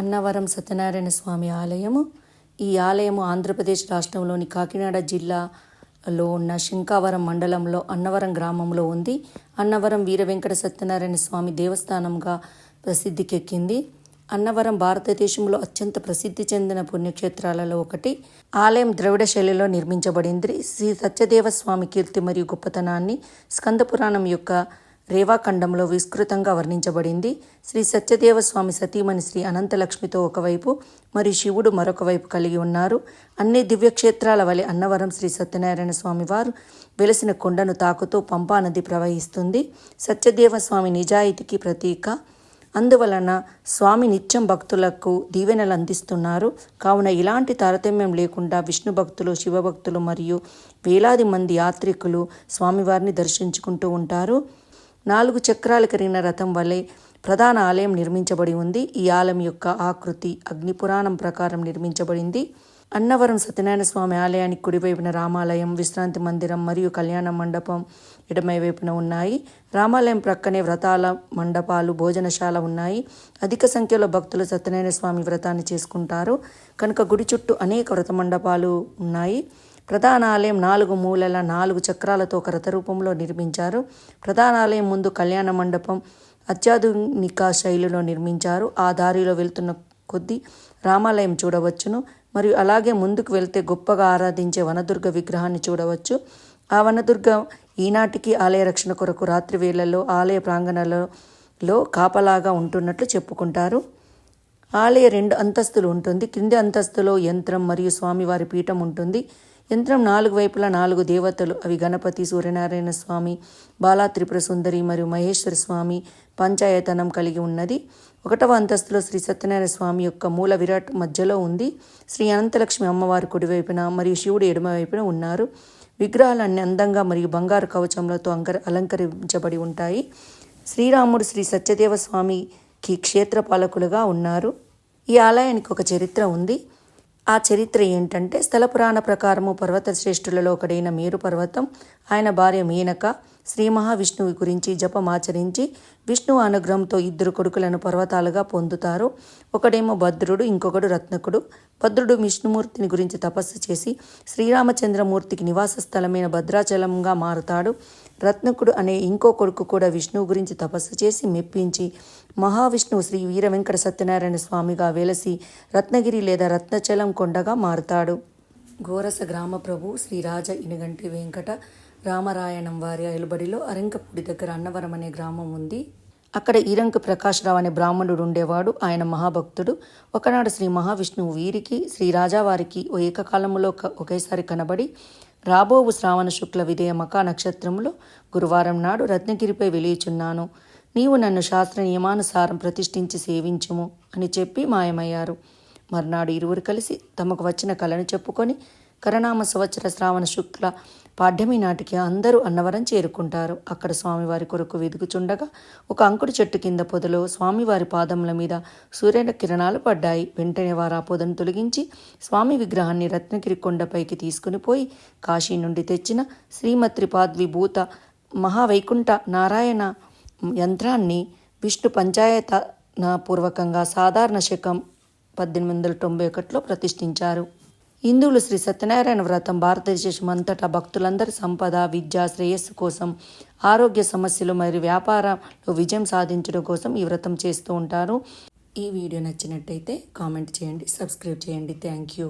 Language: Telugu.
అన్నవరం సత్యనారాయణ స్వామి ఆలయము. ఈ ఆలయము ఆంధ్రప్రదేశ్ రాష్ట్రంలోని కాకినాడ జిల్లాలో ఉన్న శంకావరం మండలంలో అన్నవరం గ్రామంలో ఉంది. అన్నవరం వీర వెంకట సత్యనారాయణ స్వామి దేవస్థానంగా ప్రసిద్ధికెక్కింది. అన్నవరం భారతదేశంలో అత్యంత ప్రసిద్ధి చెందిన పుణ్యక్షేత్రాలలో ఒకటి. ఆలయం ద్రవిడ శైలిలో నిర్మించబడింది. శ్రీ సత్యదేవ స్వామి కీర్తి మరియు గొప్పతనాన్ని స్కందపురాణం యొక్క రేవాఖండంలో విస్తృతంగా వర్ణించబడింది. శ్రీ సత్యదేవ స్వామి సతీమణి శ్రీ అనంతలక్ష్మితో ఒకవైపు మరియు శివుడు మరొక వైపు కలిగి ఉన్నారు. అన్ని దివ్యక్షేత్రాల వలె అన్నవరం శ్రీ సత్యనారాయణ స్వామి వారు వెలసిన కొండను తాకుతూ పంపా నది ప్రవహిస్తుంది. సత్యదేవ స్వామి నిజాయితీకి ప్రతీక. అందువలన స్వామి నిత్యం భక్తులకు దీవెనలు అందిస్తున్నారు. కావున ఇలాంటి తారతమ్యం లేకుండా విష్ణు భక్తులు శివభక్తులు మరియు వేలాది మంది యాత్రికులు స్వామివారిని దర్శించుకుంటూ ఉంటారు. నాలుగు చక్రాలు కలిగిన రథం వలె ప్రధాన ఆలయం నిర్మించబడి ఉంది. ఈ ఆలయం యొక్క ఆకృతి అగ్నిపురాణం ప్రకారం నిర్మించబడింది. అన్నవరం సత్యనారాయణ స్వామి ఆలయానికి కుడివైపున రామాలయం విశ్రాంతి మందిరం మరియు కళ్యాణ మండపం ఎడమై వైపున ఉన్నాయి. రామాలయం ప్రక్కనే వ్రతాల మండపాలు భోజనశాల ఉన్నాయి. అధిక సంఖ్యలో భక్తులు సత్యనారాయణ స్వామి వ్రతాన్ని చేసుకుంటారు. కనుక గుడి చుట్టూ అనేక వ్రత మండపాలు ఉన్నాయి. ప్రధాన ఆలయం నాలుగు మూలల నాలుగు చక్రాలతో ఒక రథరూపంలో నిర్మించారు. ప్రధాన ఆలయం ముందు కళ్యాణ మండపం అత్యాధునిక శైలిలో నిర్మించారు. ఆ దారిలో వెళ్తున్న కొద్దీ రామాలయం చూడవచ్చును. మరియు అలాగే ముందుకు వెళ్తే గొప్పగా ఆరాధించే వనదుర్గ విగ్రహాన్ని చూడవచ్చు. ఆ వనదుర్గ ఈనాటికి ఆలయ రక్షణ కొరకు రాత్రి వేళల్లో ఆలయ ప్రాంగణలో కాపలాగా ఉంటున్నట్లు చెప్పుకుంటారు. ఆలయ రెండు అంతస్తులు ఉంటుంది. కింది అంతస్తులో యంత్రం మరియు స్వామివారి పీఠం ఉంటుంది. యంత్రం నాలుగు వైపులా నాలుగు దేవతలు అవి గణపతి సూర్యనారాయణ స్వామి బాలా త్రిపుర సుందరి మరియు మహేశ్వర స్వామి పంచాయతనం కలిగి ఉన్నది. ఒకటవ అంతస్తులో శ్రీ సత్యనారాయణ స్వామి యొక్క మూల విరాట్ మధ్యలో ఉంది. శ్రీ అనంతలక్ష్మి అమ్మవారి కుడివైపున మరియు శివుడు ఎడమవైపున ఉన్నారు. విగ్రహాలన్నీ అందంగా మరియు బంగారు కవచములతో అంకర అలంకరించబడి ఉంటాయి. శ్రీరాముడు శ్రీ సత్యదేవ స్వామికి క్షేత్రపాలకులుగా ఉన్నారు. ఈ ఆలయానికి ఒక చరిత్ర ఉంది. ఆ చరిత్ర ఏంటంటే స్థల పురాణ ప్రకారము పర్వత శ్రేష్ఠులలో ఒకడైన మేరు పర్వతం ఆయన భార్య మీనక శ్రీ మహావిష్ణువు గురించి జపమాచరించి విష్ణువు అనుగ్రహంతో ఇద్దరు కొడుకులను పర్వతాలుగా పొందుతారు. ఒకడేమో భద్రుడు ఇంకొకడు రత్నకుడు. భద్రుడు విష్ణుమూర్తిని గురించి తపస్సు చేసి శ్రీరామచంద్రమూర్తికి నివాస స్థలమైన భద్రాచలంగా మారుతాడు. రత్నకుడు అనే ఇంకో కొడుకు కూడా విష్ణువు గురించి తపస్సు చేసి మెప్పించి మహావిష్ణువు శ్రీ వీర వెంకట సత్యనారాయణ స్వామిగా వెలసి రత్నగిరి లేదా రత్నచలం కొండగా మారుతాడు. గోరస గ్రామ ప్రభు శ్రీ రాజ ఇనుగంటి వెంకట రామరాయణం వారి అయలుబడిలో అరంకపూడి దగ్గర అన్నవరం అనే గ్రామం ఉంది. అక్కడ ఈరంకు ప్రకాశరావు అనే బ్రాహ్మణుడు ఉండేవాడు. ఆయన మహాభక్తుడు. ఒకనాడు శ్రీ మహావిష్ణువు వీరికి శ్రీ రాజావారికి ఓ ఏకకాలంలో ఒకేసారి కనబడి రాబోవు శ్రావణ శుక్ల విదయ మకా నక్షత్రంలో గురువారం నాడు రత్నగిరిపై వెలియుచున్నాను. నీవు నన్ను శాస్త్ర నియమానుసారం ప్రతిష్ఠించి సేవించుము అని చెప్పి మాయమయ్యారు. మర్నాడు ఇరువురు కలిసి తమకు వచ్చిన కళను చెప్పుకొని కరణామ సంవత్సర శ్రావణ శుక్ల పాడ్యమి నాటికి అందరూ అన్నవరం చేరుకుంటారు. అక్కడ స్వామివారి కొరకు వెదుగుచుండగా ఒక అంకుడు చెట్టు కింద పొదలో స్వామివారి పాదముల మీద సూర్యుని కిరణాలు పడ్డాయి. వెంటనే వారు ఆ పొదను తొలగించి స్వామి విగ్రహాన్ని రత్నగిరి కొండపైకి తీసుకుని పోయి కాశీ నుండి తెచ్చిన శ్రీమత్రిపాద్విభూత మహావైకుంఠ నారాయణ యంత్రాన్ని విష్ణు పంచాయత పూర్వకంగా సాధారణ శకం పద్దెనిమిది వందల తొంభై ఒకటిలో ప్రతిష్ఠించారు. హిందువులు శ్రీ సత్యనారాయణ వ్రతం భారతదేశం అంతటా భక్తులందరి సంపద విద్య శ్రేయస్సు కోసం ఆరోగ్య సమస్యలు మరియు వ్యాపారంలో విజయం సాధించడం కోసం ఈ వ్రతం చేస్తూ ఉంటారు. ఈ వీడియో నచ్చినట్టయితే కామెంట్ చేయండి సబ్స్క్రైబ్ చేయండి. Thank you.